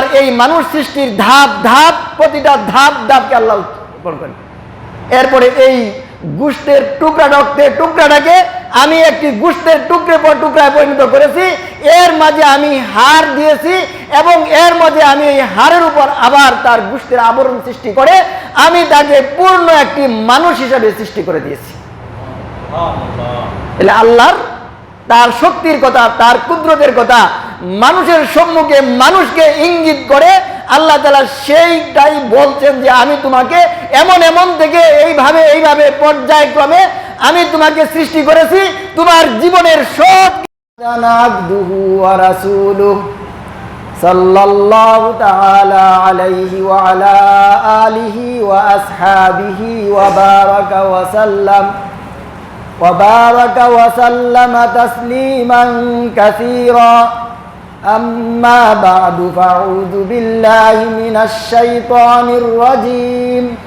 আর এই মানুষ সৃষ্টির ধাপ ধাপ প্রতিটা ধাপ ধাপকে আল্লাহ উৎপন্ন করেন। এরপরে এই গুষ্টের টুকরা রক্তের টুকরাটাকে আমি একটি গুষ্টের টুকরে পর টুকরায় পরিণত করেছি এর মাঝে আমি হার দিয়েছি এবং এর মাঝে আমি এই হারের উপর আবার তার গুষ্টের আবরণ সৃষ্টি করে আমি তাকে পূর্ণ একটি মানুষ হিসাবে সৃষ্টি করে দিয়েছি। তাহলে আল্লাহর তার শক্তির কথা, তার কুদরতের কথা, মানুষের সম্মুখে মানুষকে ইঙ্গিত করে আল্লাহ তালা সেইটাই বলছেন যে আমি তোমাকে এমন এমন থেকে এইভাবে এইভাবে পর্যায়ক্রমে আমি তোমাকে সৃষ্টি করেছি, তোমার জীবনের সব সাল্লাল্লাহু তাআলা আলিহি ওয়া আসহাবিহি ওয়া বারাকা ওয়া সাল্লাম। وبارك وسلم تسليما كثيرا أما بعد فأعوذ بالله من الشيطان الرجيم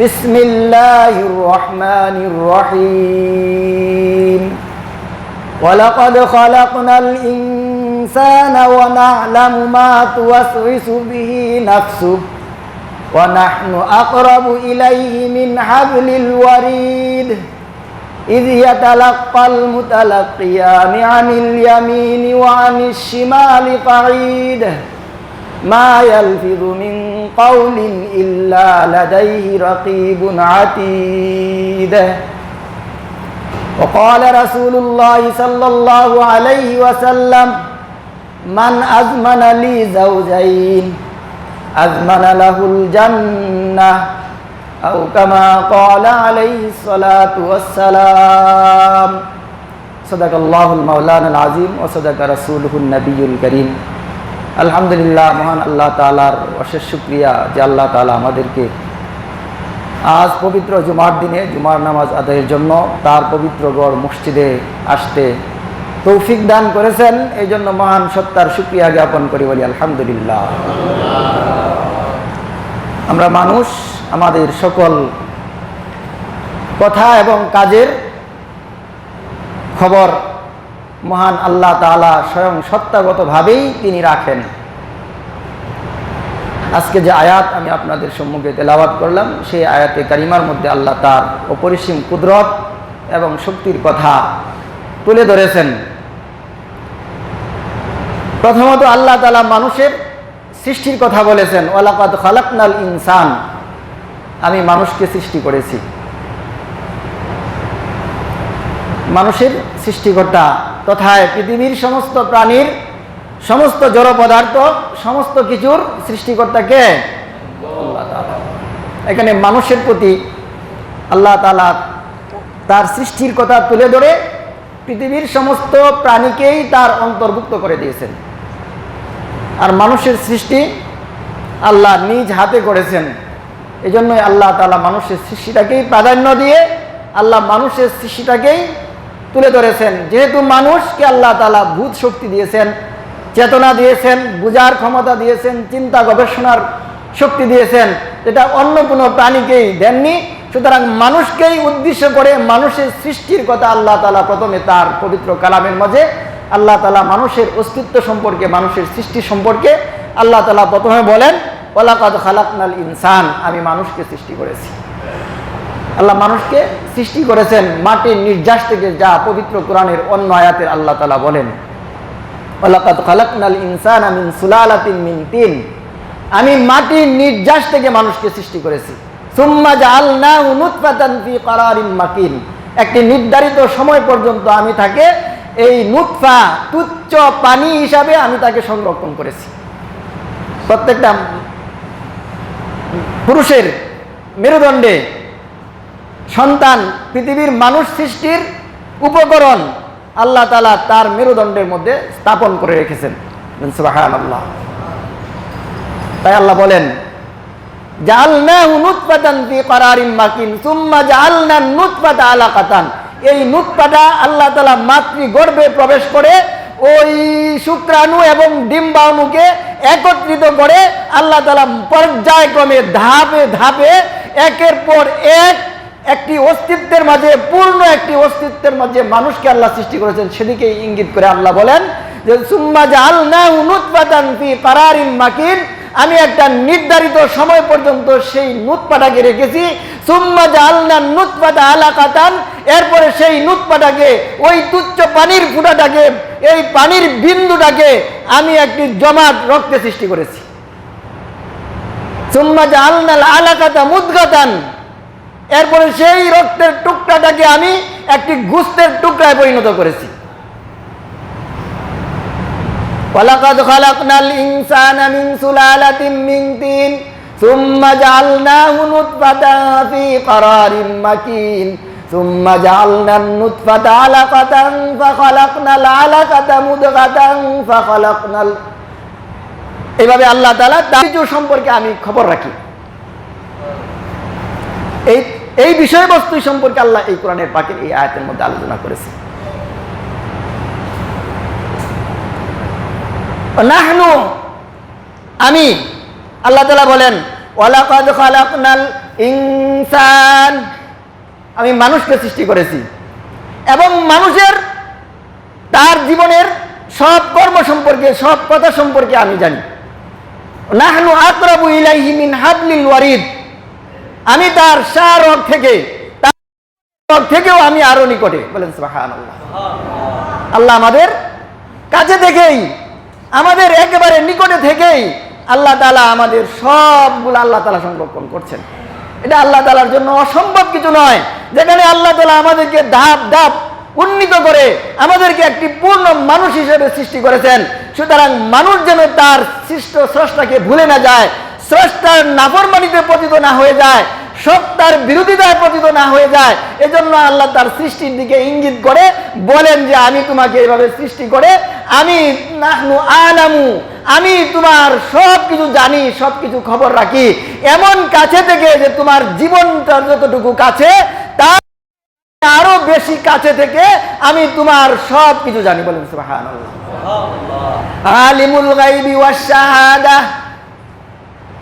بسم الله الرحمن الرحيم ولقد خلقنا الإنسان ونعلم ما توسوس به نفسه ونحن أقرب إليه من حبل الوريد إذ يتلقى المتلقيان عن اليمين وعن الشمال قعيد. ما يلفظ من قول إلا لديه رقيب عتيد. وقال رسول الله صلى الله عليه وسلم من أزمن لي زوجين أزمن له الجنة أو كما قال عليه الصلاة والسلام صدق الله المولانا العظيم وصدق رسوله النبي الكريم আলহামদুলিল্লাহ মহান আল্লাহ তালার অশেষ শুক্রিয়া যে আল্লাহ তালা আমাদেরকে আজ পবিত্র জুমার দিনে জুমার নামাজ আদায়ের জন্য তার পবিত্র গড় মসজিদে আসতে তৌফিক দান করেছেন এই জন্য মহান সত্তার শুক্রিয়া জ্ঞাপন করি বলি আলহামদুলিল্লাহ আমরা মানুষ আমাদের সকল কথা এবং কাজের খবর মহান আল্লাহ তালা স্বয়ং সত্তাগতভাবেই তিনি রাখেন। আজকে যে আয়াত আমি আপনাদের সম্মুখে তেলাবাদ করলাম, সেই আয়াতে কারিমার মধ্যে আল্লাহ তার অপরিসীম কুদরত এবং শক্তির কথা তুলে ধরেছেন। প্রথমত আল্লাহ তালা মানুষের সৃষ্টির কথা বলেছেন ওলাকাদ খালাকনাল ইনসান। আমি মানুষকে সৃষ্টি করেছি। মানুষের সৃষ্টিকর্তা তথায় পৃথিবীর সমস্ত প্রাণীর সমস্ত জড় পদার্থ সমস্ত কিছুর সৃষ্টিকর্তাকে এখানে মানুষের প্রতি আল্লাহ তালা তার সৃষ্টির কথা তুলে ধরে পৃথিবীর সমস্ত প্রাণীকেই তার অন্তর্ভুক্ত করে দিয়েছেন। আর মানুষের সৃষ্টি আল্লাহ নিজ হাতে করেছেন। এই জন্যই আল্লাহ তালা মানুষের সৃষ্টিটাকেই প্রাধান্য দিয়ে আল্লাহ মানুষের সৃষ্টিটাকেই তুলে ধরেছেন। যেহেতু মানুষকে আল্লাহ তালা ভূত শক্তি দিয়েছেন, চেতনা দিয়েছেন, বুঝার ক্ষমতা দিয়েছেন, চিন্তা, গবেষণার শক্তি দিয়েছেন, এটা অন্য কোনো প্রাণীকেই দেননি। সুতরাং মানুষকেই উদ্দেশ্য করে মানুষের সৃষ্টির কথা আল্লাহ তালা প্রথমে তার পবিত্র কালামের মাঝে আল্লাহ তালা মানুষের অস্তিত্ব সম্পর্কে, মানুষের সৃষ্টি সম্পর্কে আল্লাহ তালা প্রথমে বলেন ওলাকাদ খালাকনাল ইনসান, আমি মানুষকে সৃষ্টি করেছি। আল্লাহ মানুষকে সৃষ্টি করেছেন মাটির নির্যাস থেকে যা পবিত্র কোরআনের অন্য আয়াতের আল্লাহ তালা বলেন ওলাকাদ খালাকনাল ইনসান আমিন সুলালাতিন মিন তিন। আমি মাটির নির্যাস থেকে মানুষকে সৃষ্টি করেছি। মাকিন। একটি নির্ধারিত সময় পর্যন্ত আমি তাকে এই নুতফা, তুচ্ছ পানি হিসাবে আমি তাকে সংরক্ষণ করেছি। প্রত্যেকটা পুরুষের মেরুদণ্ডে সন্তান পৃথিবীর মানুষ সৃষ্টির উপকরণ আল্লাহ তালা তার মেরুদণ্ডের মধ্যে স্থাপন করে রেখেছেন। আল্লাহ তাই আল্লাহ বলেন এই নুতফাটা আল্লাহ তালা মাতৃ গর্বে প্রবেশ করে ওই শুক্রাণু এবং ডিম্বাণুকে একত্রিত করে আল্লাহ তাআলা পর্যায়ক্রমে ধাপে ধাপে একের পর এক একটি অস্তিত্বের মাঝে, পূর্ণ একটি অস্তিত্বের মাঝে মানুষকে আল্লাহ সৃষ্টি করেছেন। সেদিকে ইঙ্গিত করে আল্লাহ বলেন যে, সুম্মা নুতফাতান ফি কারারিন মাকিন। আমি একটা নির্ধারিত সময় পর্যন্ত সেই নুতফাটাকে রেখেছি। সুম্মা জাআলনা নুতফাতা আলাকাতান। এরপরে সেই নুৎপাটাকে ওই তুচ্ছ পানির ফুটাটাকে এই পানির বিন্দুটাকে আমি একটি জমাট রক্তে সৃষ্টি করেছি। এরপরে সেই রক্তের টুকরাটাকে আমি একটি গুস্তের টুকরায় পরিণত করেছি। ওয়ালাকাদ খালাকনাল ইনসানা মিন সুলালাতিন মিন সুম্মা জাআলনান নুতফাতা আলাকাতান ফাখালাকনাল আলাকাতা মুদগাতান ফাখালাকনাল এভাবে আল্লাহ তার সম্পর্কে আমি খবর রাখি। এই এই বিষয়বস্তু সম্পর্কে আল্লাহ এই কোরআনের পাখির এই আয়াতের মধ্যে আলোচনা করেছে। নাহনু, আমি, আল্লাহ তালা বলেন ওয়ালাকাদ ইনসান আমি মানুষকে সৃষ্টি করেছি। এবং মানুষের তার জীবনের সব কর্ম সম্পর্কে, সব কথা সম্পর্কে আমি জানি। নাহনু হাবলিল ওয়ারিদ। আমি তার থেকে, তার থেকেও আমি আরও নিকটে। বলেন আল্লাহ আমাদের কাছে থেকেই, আমাদের একেবারে নিকটে থেকেই আল্লাহ তালা আমাদের সবগুলো আল্লাহ তালা সংরক্ষণ করছেন। এটা আল্লাহ তালার জন্য অসম্ভব কিছু নয়। যেখানে আল্লাহ তালা আমাদেরকে ধাপ ধাপ উন্নীত করে আমাদেরকে একটি পূর্ণ মানুষ হিসেবে সৃষ্টি করেছেন। সুতরাং মানুষ যেন তার সৃষ্ট স্রষ্টাকে ভুলে না যায়, স্রষ্টার নাফরমানিতে পতিত না হয়ে যায় সত্তার বিরোধিতায় পতিত না হয়ে যায়। এজন্য আল্লাহ তার সৃষ্টির দিকে ইঙ্গিত করে বলেন যে আমি তোমাকে এইভাবে সৃষ্টি করে আমি নাহনু আলামু আমি তোমার সব কিছু জানি সব কিছু খবর রাখি। এমন কাছে থেকে যে তোমার জীবনটা যতটুকু কাছে তার আরও বেশি কাছে থেকে আমি তোমার সব কিছু জানি বলেন সুবহানাল্লাহ। আলিমুল গাইবি ওয়াশ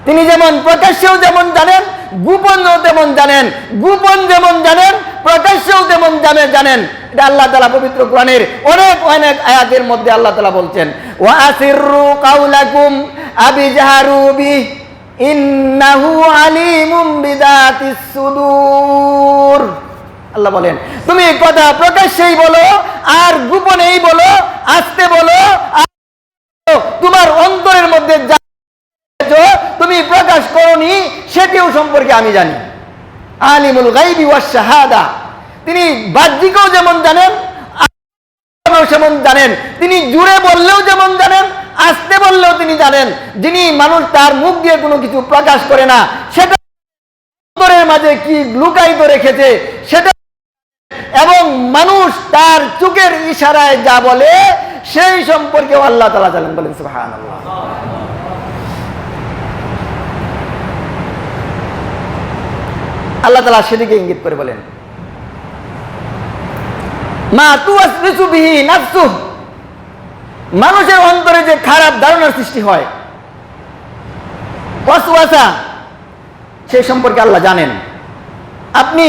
তিনি যেমন প্রকাশ্যেও যেমন জানেন, গোপনও তেমন জানেন, গোপন যেমন জানেন, প্রকাশ্যেও তেমন জানে জানেন। এটা আল্লাহ তালা পবিত্র কোরআনের অনেক অনেক আয়াতের মধ্যে আল্লাহ তালা বলছেন কাউলাকুম আবিজাহারু বি, ইন্নাহু আলিমুম বিদাতিস সুদূর। আল্লাহ বলেন, তুমি কথা প্রকাশ্যেই বলো, আর গোপনেই বলো, আস্তে বলো তোমার অন্তরের মধ্যে যা প্রকাশ করনি, সেটিও সম্পর্কে আমি জানি। আলিমুল গাইবি ওয়াস শাহাদা। তিনি বাহ্যিকও যেমন জানেন যেমন জানেন। তিনি জুড়ে বললেও যেমন জানেন, আসতে বললেও তিনি জানেন। যিনি মানুষ তার মুখ দিয়ে কোনো কিছু প্রকাশ করে না, সেটা মাঝে কি লুকায়িত রেখেছে, সেটা এবং মানুষ তার চোখের ইশারায় যা বলে, সেই সম্পর্কে আল্লাহ তালা জানেন বলেন, সুবহানাল্লাহ। আল্লাহ তালা সেদিকে ইঙ্গিত করে বলেন। মা মানুষের অন্তরে যে খারাপ ধারণার সৃষ্টি হয় সেই সম্পর্কে আল্লাহ জানেন। আপনি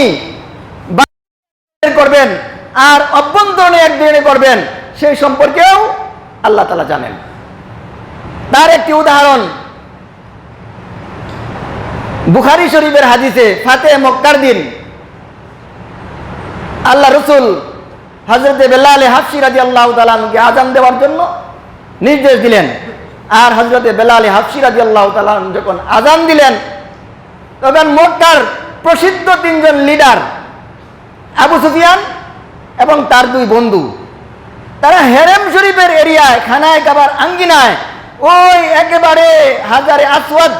করবেন আর অভ্যন্তরণে এক একদিনে করবেন, সেই সম্পর্কেও আল্লাহ তালা জানেন। তার একটি উদাহরণ বুখারি শরীফের হাদিসে ফাতে মক্কার দিন। আল্লাহ রসুল হজরত বেল্লাল হাফসি রাজি আল্লাহ তালাকে আজান দেওয়ার জন্য নির্দেশ দিলেন। আর হজরতে বেলাল হাফসি রাজি আল্লাহ তালান যখন আজান দিলেন, তখন মক্কার প্রসিদ্ধ তিনজন লিডার আবু সুফিয়ান এবং তার দুই বন্ধু, তারা হেরেম শরীফের এরিয়ায়, খানায় কাবার আঙ্গিনায় ওই একেবারে হাজারে আসওয়াদ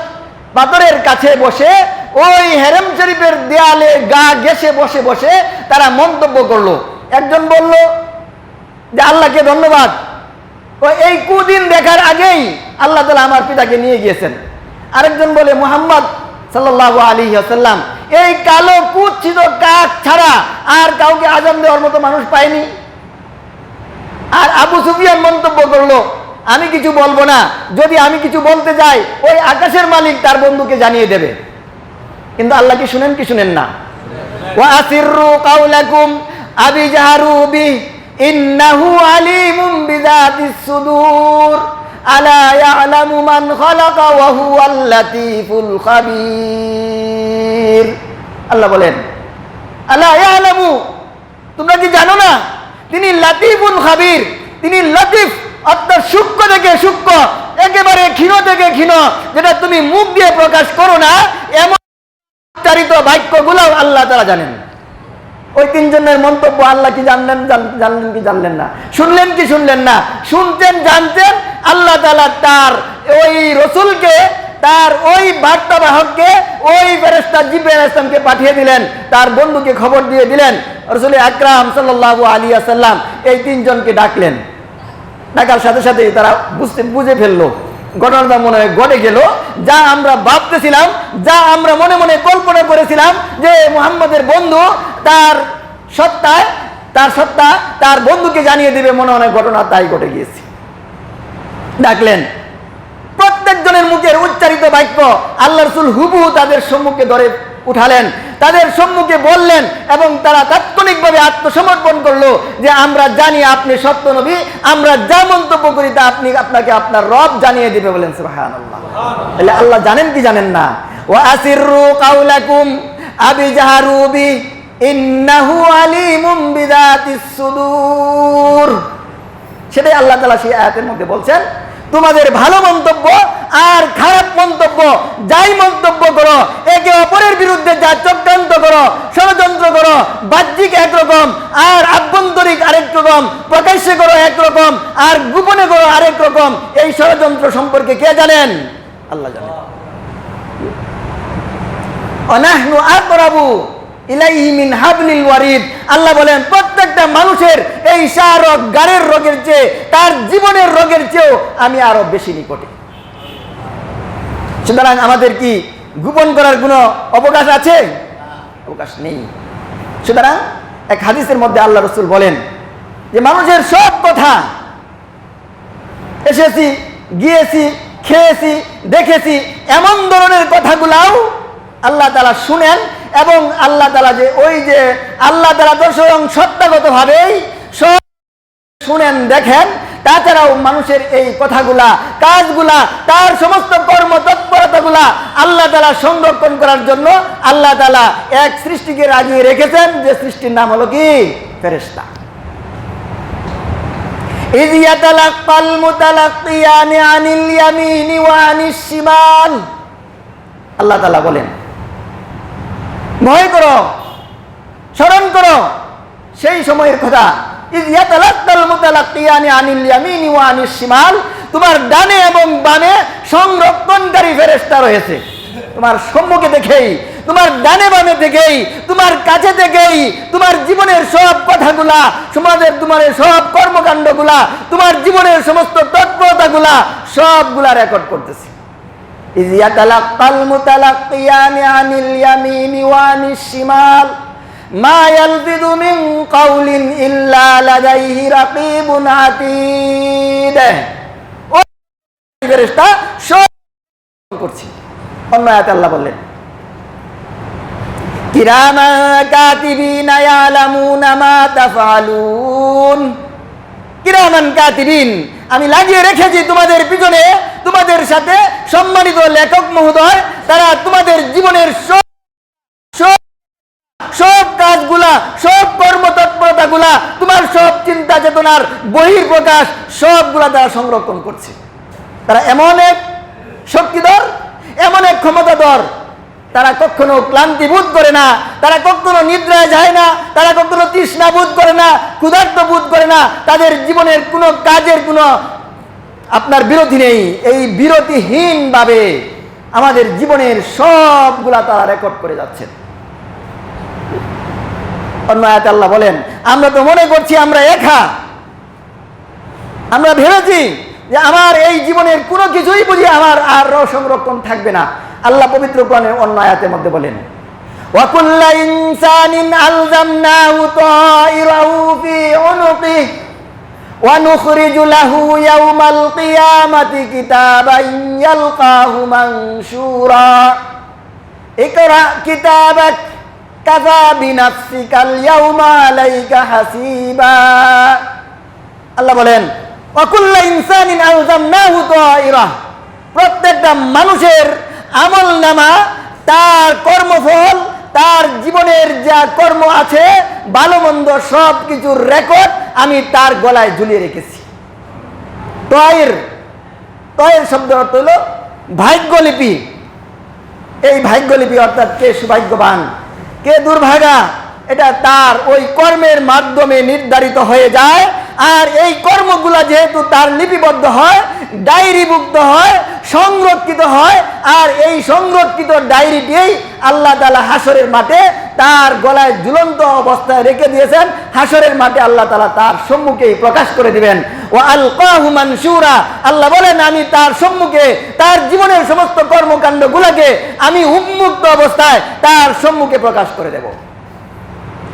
পাথরের কাছে বসে, ওই হেরেম শরীফের দেয়ালে গা গেসে বসে বসে তারা মন্তব্য করল। একজন বলল, যে আল্লাহকে ধন্যবাদ। ও, এই কুদিন দেখার আগেই আল্লাহ তালা আমার পিতাকে নিয়ে গিয়েছেন। আরেকজন বলে, মোহাম্মদ সাল্লাহ আলী আসাল্লাম এই কালো কুচ্ছিত কাক ছাড়া আর কাউকে আজান দেওয়ার মতো মানুষ পায়নি? আর আবু সুফিয়ান মন্তব্য করল আমি কিছু বলব না। যদি আমি কিছু বলতে যাই, ওই আকাশের মালিক তার বন্ধুকে জানিয়ে দেবে। কিন্তু আল্লাহ কি শুনেন কি শুনেন না? আল্লাহ বলেন, আলা তোমরা কি জানো না? তিনি লাতিফুল খাবীর, তিনি লতিফ, অর্থাৎ সূক্ষ্ম থেকে সূক্ষ্ম, একেবারে ক্ষীণ থেকে ক্ষীণ, যেটা তুমি মুখ দিয়ে প্রকাশ করো না, এমন উচ্চারিত বাক্যগুলো আল্লাহ তারা জানেন। ওই তিনজনের মন্তব্য আল্লাহ কি জানলেন জানলেন কি জানলেন না? শুনলেন কি শুনলেন না? শুনতেন জানতেন আল্লাহ তালা তার ওই রসুলকে, তার ওই বার্তাবাহককে, ওই ফেরেস্তা জিব্রাইল ইসলামকে পাঠিয়ে দিলেন, তার বন্ধুকে খবর দিয়ে দিলেন। রসুল আকরাম সাল্লাল্লাহু আলী আসাল্লাম এই তিনজনকে ডাকলেন। ডাকার সাথে সাথে তারা বুঝতে বুঝে ফেলল। ঘটনাটা মনে হয় ঘটে গেল। যা আমরা ভাবতেছিলাম, যা আমরা মনে মনে কল্পনা করেছিলাম যে মোহাম্মদের বন্ধু তার সত্তায় তার সত্তা তার বন্ধুকে জানিয়ে দিবে, মনে মনে ঘটনা তাই ঘটে গিয়েছে। ডাকলেন প্রত্যেকজনের মুখের উচ্চারিত বাক্য আল্লাহ রসুল হুবহু তাদের সম্মুখে ধরে উঠালেন। তাদের সম্মুখে বললেন এবং তারা তাৎক্ষণিকভাবে আত্মসমর্পণ করল যে আমরা জানি আপনি সত্য নবী, আমরা যা মন্তব্য করি তা আপনি আপনাকে আপনার রব জানিয়ে দিবে বলেন তাহলে আল্লাহ জানেন কি জানেন না? ও আসিরু আবি জাহারুবি ইন্নাহু আলিমুম বিদাতিস সুদূর। সেটাই আল্লাহ তালা সেই আয়াতের মধ্যে বলছেন তোমাদের ভালো মন্তব্য আর খারাপ মন্তব্য, যাই মন্তব্য করো, একে অপরের বিরুদ্ধে যা চক্রান্ত করো, ষড়যন্ত্র করো, বাহ্যিক একরকম আর আভ্যন্তরিক আরেক রকম, প্রকাশ্যে করো একরকম আর গোপনে করো আরেক রকম, এই ষড়যন্ত্র সম্পর্কে কে জানেন? আল্লাহ জানেন অনাহনু আকরাবু। ইলাইহি মিন হাবলিল ওয়ারিদ। আল্লাহ বলেন, প্রত্যেকটা মানুষের এই শারক গাড়ের রোগের চেয়ে, তার জীবনের রোগের চেয়েও আমি আরও বেশি নিকটে। সুতরাং আমাদের কি গোপন করার কোনো অবকাশ আছে? অবকাশ নেই। সুতরাং এক হাদিসের মধ্যে আল্লাহ রসুল বলেন যে, মানুষের সব কথা এসেছি, গিয়েছি, খেয়েছি, দেখেছি, এমন ধরনের কথাগুলাও আল্লাহ তালা শুনেন এবং আল্লাহ তালা যে ওই যে আল্লাহ তালা তো স্বয়ং সত্তাগতভাবেই সব শুনেন দেখেন তাছাড়াও মানুষের এই কথাগুলা কাজগুলা তার সমস্ত কর্ম তৎপরতাগুলা আল্লাহ তালা সংরক্ষণ করার জন্য আল্লাহ তালা এক সৃষ্টিকে রাজিয়ে রেখেছেন যে সৃষ্টির নাম হলো কি ফেরেস্তা إذ يتلقى المتلقيان عن اليمين وعن الشمال আল্লাহ তালা বলেন ভয় করো, স্মরণ করো। সেই সময়ের কথা তোমার ডানে এবং বামে সংরক্ষণকারী ফেরেশতা রয়েছে। তোমার সম্মুখে দেখেই, তোমার ডানে বামে থেকেই তোমার কাছে থেকেই তোমার জীবনের সব কথাগুলা, সমাজের তোমার সব কর্মকাণ্ডগুলা, তোমার জীবনের সমস্ত তৎপরতাগুলা সবগুলা রেকর্ড করতেছে। إذ يتلقى المتلقيان عن اليمين وعن الشمال ما يلفظ من قول إلا لديه رقيب عتيد ওই ফেরেশতা সব করছে অন্য আয়াতে আল্লাহ বললেন কিরামা কাতিবিনা ইয়ালামুনা মা তাফআলুন কিরামান কাতিবিন। আমি লাগিয়ে রেখেছি তোমাদের পিছনে, তোমাদের সাথে সম্মানিত লেখক মহোদয়, তারা তোমাদের জীবনের সব সব কাজগুলা, সব কর্মতৎপরতাগুলা, তোমার সব চিন্তা চেতনার বহির প্রকাশ সবগুলা তারা সংরক্ষণ করছে। তারা এমন এক শক্তিধর, এমন এক ক্ষমতাধর তারা কখনো ক্লান্তি বোধ করে না, তারা কখনো নিদ্রায় যায় না, তারা কখনো তৃষ্ণা বোধ করে না, ক্ষুধার্ত বোধ করে না, তাদের জীবনের কোনো কাজের কোনো আপনার বিরতি নেই। এই বিরতিহীনভাবে আমাদের জীবনের সবগুলা তারা রেকর্ড করে যাচ্ছেন অন্য আয়াতে আল্লাহ বলেন, আমরা তো মনে করছি আমরা একা। আমরা ভেবেছি যে আমার এই জীবনের কোনো কিছুই বুঝি আমার আর সংরক্ষণ থাকবে না। আল্লাহ পবিত্র কোরআনের অন্য আয়াতের মধ্যে বলেন وَكُلَّ إِنسَانٍ أَلْزَمْنَاهُ طَائِرَهُ فِي عُنُقِهِ ونخرج له يوم القيامة كتابا يلقاه منشورا اقرأ كتابك কাজা বিনাফসিকাল ইয়াউমা আলাইকা হাসিবা আল্লাহ বলেন অকুল্লা ইনসানিন আলজামনাহু তাইরা প্রত্যেকটা মানুষের আমল নামা, তার কর্মফল, তার জীবনের যা কর্ম আছে ভালো মন্দ সব কিছুর রেকর্ড আমি তার গলায় ঝুলিয়ে রেখেছি। তয়ের তয়ের শব্দ অর্থ হলো ভাগ্যলিপি। এই ভাগ্যলিপি অর্থাৎ কে সৌভাগ্যবান, কে দুর্ভাগা, এটা তার ওই কর্মের মাধ্যমে নির্ধারিত হয়ে যায়। আর এই কর্মগুলা যেহেতু তার লিপিবদ্ধ হয়, ডায়েরিভুক্ত হয়, সংরক্ষিত হয়, আর এই সংরক্ষিত ডায়েরিটি আল্লাহ তালা হাসরের মাঠে তার গলায় ঝুলন্ত অবস্থায় রেখে দিয়েছেন। হাসরের মাঠে আল্লাহ তালা তার সম্মুখেই প্রকাশ করে দিবেন। ও আল কাহুমানসুরা আল্লাহ বলেন, আমি তার সম্মুখে, তার জীবনের সমস্ত কর্মকাণ্ডগুলোকে আমি উন্মুক্ত অবস্থায় তার সম্মুখে প্রকাশ করে দেব।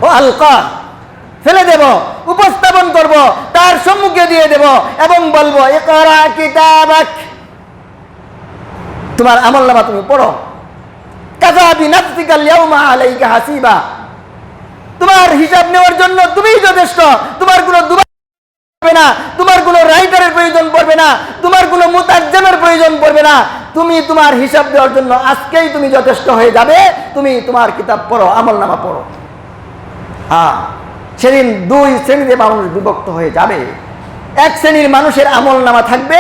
ও আলকা ফেলে দেব, উপস্থাপন করব, তার সম্মুখে দিয়ে দেব এবং বলব একরা কিতাবাক। তোমার আমল নামা তুমি পড়ো। কাজা বিনাফসিকাল ইয়াউমা আলাইকা হাসিবা। তোমার হিসাব নেওয়ার জন্য তুমিই যথেষ্ট, তোমার কোনো পড়বে না, তোমার কোনো রাইটারের প্রয়োজন পড়বে না, তোমার কোনো মুতাজ্জামের প্রয়োজন পড়বে না। তুমি তোমার হিসাব দেওয়ার জন্য আজকেই তুমি যথেষ্ট হয়ে যাবে, তুমি তোমার কিতাব পড়ো, আমল নামা পড়ো। হ্যাঁ সেদিন দুই শ্রেণীতে মানুষ বিভক্ত হয়ে যাবে এক শ্রেণীর মানুষের আমল নামা থাকবে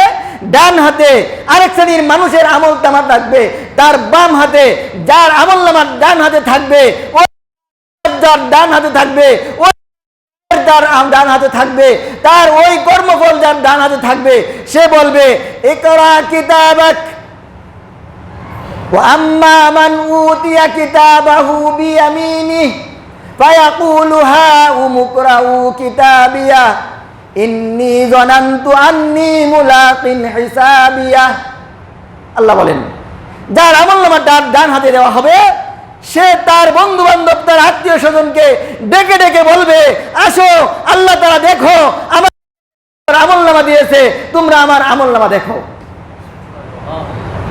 ডান হাতে আরেক শ্রেণীর মানুষের আমল নামা থাকবে তার বাম হাতে যার আমল নামা ডান হাতে থাকবে ও যার ডান হাতে থাকবে ওই যার আম- ডান হাতে থাকবে তার ওই কর্মফল যার ডান হাতে থাকবে সে বলবে একরা কিতাবাক وأما من أوتي كتابه بيمينه ফায়াকুলুহা উমুকরাউ কিতাবিয়া ইন্নি জনান্তু আন্নি মুলাকিন হিসাবিয়া আল্লাহ বলেন, যার আমল্লামা ডান ডান হাতে দেওয়া হবে, সে তার বন্ধু বান্ধব তার আত্মীয় স্বজনকে ডেকে ডেকে বলবে, আসো, আল্লাহ তারা দেখো আমার আমল নামা দিয়েছে, তোমরা আমার আমল নামা দেখো।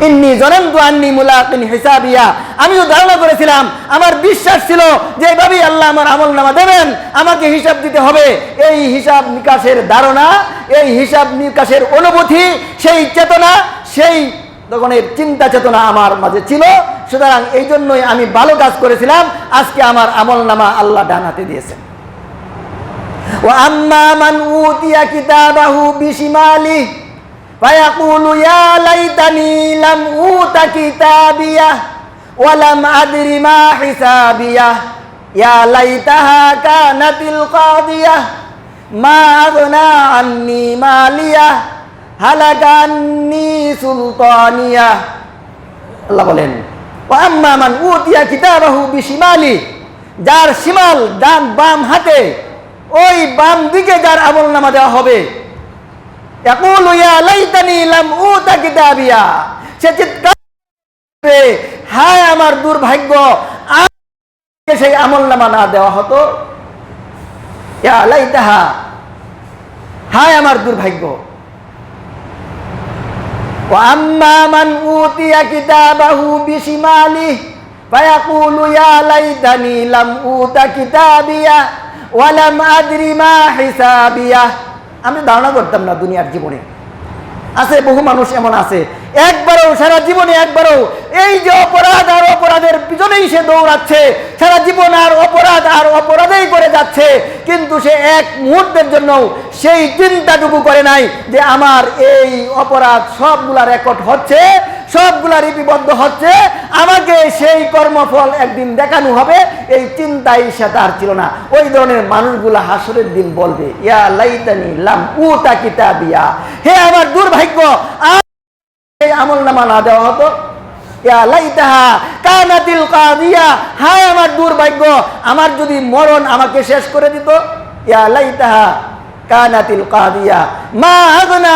ইন্নি মুলাকিন হিসাবিয়া। আমিও ধারণা করেছিলাম, আমার বিশ্বাস ছিল যে এভাবেই আল্লাহ আমার আমল নামা দেবেন, আমাকে হিসাব দিতে হবে। এই হিসাব নিকাশের ধারণা, এই হিসাব নিকাশের অনুভূতি, সেই চেতনা, সেই তখনের চিন্তা চেতনা আমার মাঝে ছিল। সুতরাং এই জন্যই আমি ভালো কাজ করেছিলাম, আজকে আমার আমল নামা আল্লাহ ডানাতে দিয়েছেন। ও আম্মা মান উতিয়া কিতাবাহু বিশিমালিহ فيقول يا ليتني لم أوت كتابيه ولم أدر ما حسابيه يا ليتها كانت القاضية ما أغنى عني ماليه هلك عني سلطانيه আল্লাহ বলেন আম্মা মান উতিয়া কিতাবাহু বিশিমালি যার শিমাল ডান বাম হাতে ওই বাম দিকে যার আমল নামা দেওয়া হবে ইয়াকুলু ইয়া লাইতানি লাম উতা কিতাবিয়া সে চিৎকার করবে, হায় আমার দুর্ভাগ্য আমাকে সেই আমল নামা না দেওয়া হতো ইয়া লাইতাহা হায় আমার দুর্ভাগ্য وأما من أوتي كتابه بشماله فيقول يا ليتني لم أوت كتابيه ولم أدر ما حسابيه আমি ধারণা করতাম না দুনিয়ার জীবনে। আছে, বহু মানুষ এমন আছে। একবারও সারা জীবনে একবারও এই যে অপরাধ আর অপরাধের পিছনেই সে দৌড়াচ্ছে, সারা জীবন আর অপরাধ আর অপরাধেই করে যাচ্ছে, কিন্তু সে এক মুহূর্তের জন্য সেই চিন্তাটুকু করে নাই যে আমার এই অপরাধ সবগুলা রেকর্ড হচ্ছে সবগুলা লিপিবদ্ধ হচ্ছে। আমাকে সেই কর্মফল একদিন দেখানো হবে, এই চিন্তাই সে তার ছিল না। ওই ধরনের মানুষগুলা হাসরের দিন বলবে, ইয়া লাইতানি লাম উতা কিতাবিয়া। হে আমার দুর্ভাগ্য এই আমল নামা না দেওয়া হতো। আমার দুর্ভাগ্য, আমার যদি মরণ আমাকে শেষ করে দিত। ইয়া লাইতাহা কানাতিল মা আগনা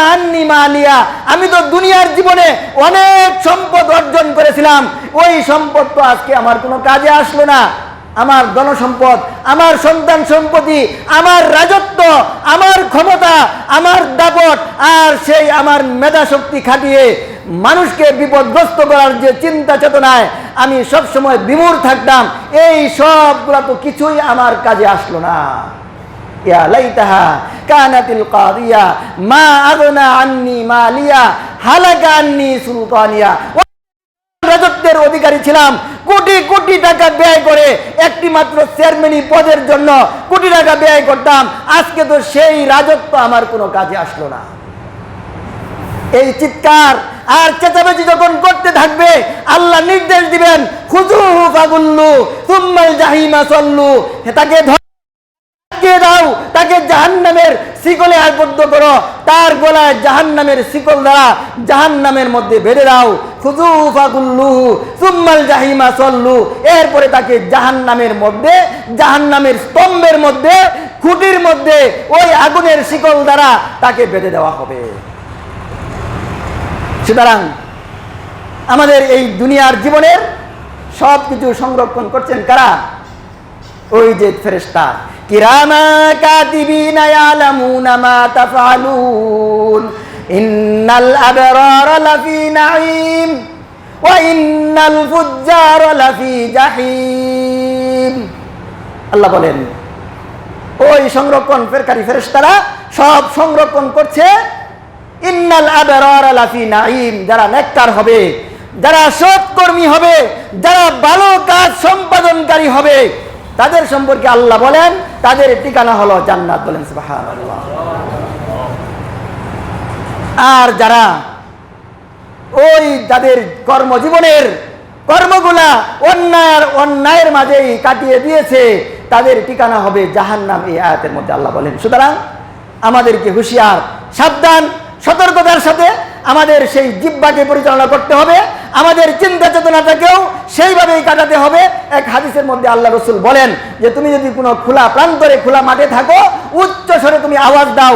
মালিয়া। আমি তো দুনিয়ার জীবনে অনেক সম্পদ অর্জন করেছিলাম। ওই সম্পদ তো আজকে আমার কোনো কাজে আসলো না। আমার ধনসম্পদ, আমার সন্তান সম্পত্তি, আমার রাজত্ব, আমার ক্ষমতা, আমার দাপট, আর সেই আমার মেধা শক্তি খাটিয়ে মানুষকে বিপদগ্রস্ত করার যে চিন্তা চেতনায় আমি সব সময় বিমূর থাকতাম, এই সবগুলা তো কিছুই আমার কাজে আসলো না। ইয়া লাইতাহা কানাতিল কাদিয়া, মা আগনা আন্নি মালিয়া, হালাকা আন্নি সুলতানিয়া। রাজত্বের অধিকারী ছিলাম। কোটি কোটি টাকা ব্যয় করে একটি মাত্র চেয়ারম্যানি পদের জন্য কোটি টাকা ব্যয় করতাম। আজকে তো সেই রাজত্ব আমার কোনো কাজে আসলো না। এই চিৎকার আর চেঁচামেচি যখন করতে থাকবে, আল্লাহ নির্দেশ দিবেন খুজুহু ফাগুল্লু তুম্মাল জাহিমা সল্লু। তাকে আটকে দাও, তাকে জাহান্নামের শিকলে আবদ্ধ করো। তার গলায় জাহান্নামের শিকল দ্বারা জাহান্নামের মধ্যে বেঁধে দাও। এরপরে তাকে মধ্যে স্তম্ভের মধ্যে, খুঁটির মধ্যে, ওই আগুনের শিকল দ্বারা তাকে বেঁধে দেওয়া হবে। সুতরাং আমাদের এই দুনিয়ার জীবনের সব কিছু সংরক্ষণ করছেন কারা? ওই যে ফেরেশতা। কিরামা কাতিবিনা ইয়ালামুনা মা তাফআলুন। ইন্নাল আবরারা লাফি নাঈম ওয়া ইন্নাল ফুজ্জারা লাফি জাহিম। আল্লাহ বলেন, ওই সংরক্ষণ ফেরকারী ফেরেশতারা সব সংরক্ষণ করছে। ইন্নাল আবরারা লাফি নাঈম, যারা নেককার হবে, যারা সৎকর্মী হবে, যারা ভালো কাজ সম্পাদনকারী হবে তাদের সম্পর্কে আল্লাহ বলেন, তাদের ঠিকানা হলো জান্নাত বলেন আর যারা ওই তাদের কর্মজীবনের কর্মগুলা অন্যায়ের অন্যায়ের মাঝেই কাটিয়ে দিয়েছে, তাদের ঠিকানা হবে জাহান্নাম এই আয়াতের মধ্যে আল্লাহ বলেন। সুতরাং আমাদেরকে হুঁশিয়ার, সাবধান, সতর্কতার সাথে আমাদের সেই জিব্বাকে পরিচালনা করতে হবে, আমাদের চিন্তা চেতনাটাকেও সেইভাবেই কাটাতে হবে। এক হাদিসের মধ্যে আল্লাহ রসুল বলেন যে, তুমি যদি কোনো খোলা প্রান্তরে, খোলা মাঠে থাকো, উচ্চ স্বরে তুমি আওয়াজ দাও,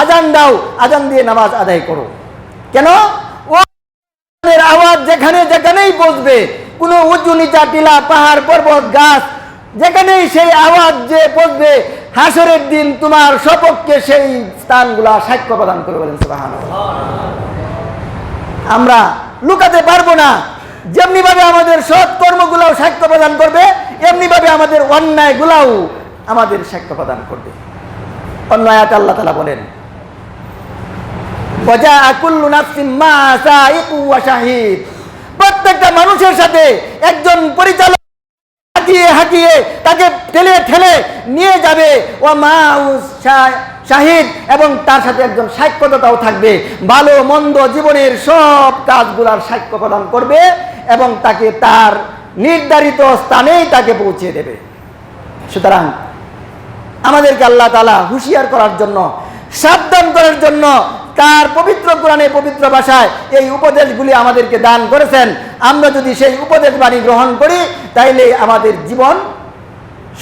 আজান দাও, আজান দিয়ে নামাজ আদায় করো। কেন? আওয়াজ যেখানে যেখানেই বসবে, কোনো উঁচু নিচা টিলা, পাহাড়, পর্বত, গাছ যেখানেই সেই আওয়াজ যে বসবে হাসরের দিন তোমার সপক্ষে সেই স্থানগুলা সাক্ষ্য প্রদান করে বলেন। আমরা লুকাতে পারব না। যেমনি ভাবে আমাদের সৎ কর্মগুলাও সাক্ষ্য প্রদান করবে এমনি ভাবে আমাদের অন্যায়গুলাও আমাদের সাক্ষ্য প্রদান করবে। অন্যায়াত আল্লাহ তালা বলেন প্রত্যেকটা মানুষের সাথে একজন পরিচালক হাঁকিয়ে হাঁকিয়ে তাকে ঠেলে ঠেলে নিয়ে যাবে। ও মা শাহিদ এবং তার সাথে একজন সাক্ষ্যদাতাও থাকবে। ভালো মন্দ জীবনের সব কাজগুলার সাক্ষ্য প্রদান করবে এবং তাকে তার নির্ধারিত স্থানেই তাকে পৌঁছে দেবে। সুতরাং আমাদেরকে আল্লাহ তালা হুঁশিয়ার করার জন্য সাবধান করার জন্য তার পবিত্র কোরআনে পবিত্র ভাষায় এই উপদেশগুলি আমাদেরকে দান করেছেন। আমরা যদি সেই উপদেশ বাণী গ্রহণ করি, তাইলে আমাদের জীবন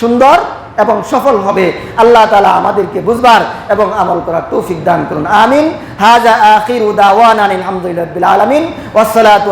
সুন্দর এবং সফল হবে। আল্লাহ তালা আমাদেরকে বুঝবার এবং আমল করার তৌফিক দান করুন। আমিন। হাজা আখির উদাওয়ান আলহামদুলিল্লাহ আলমিন। ওসালাত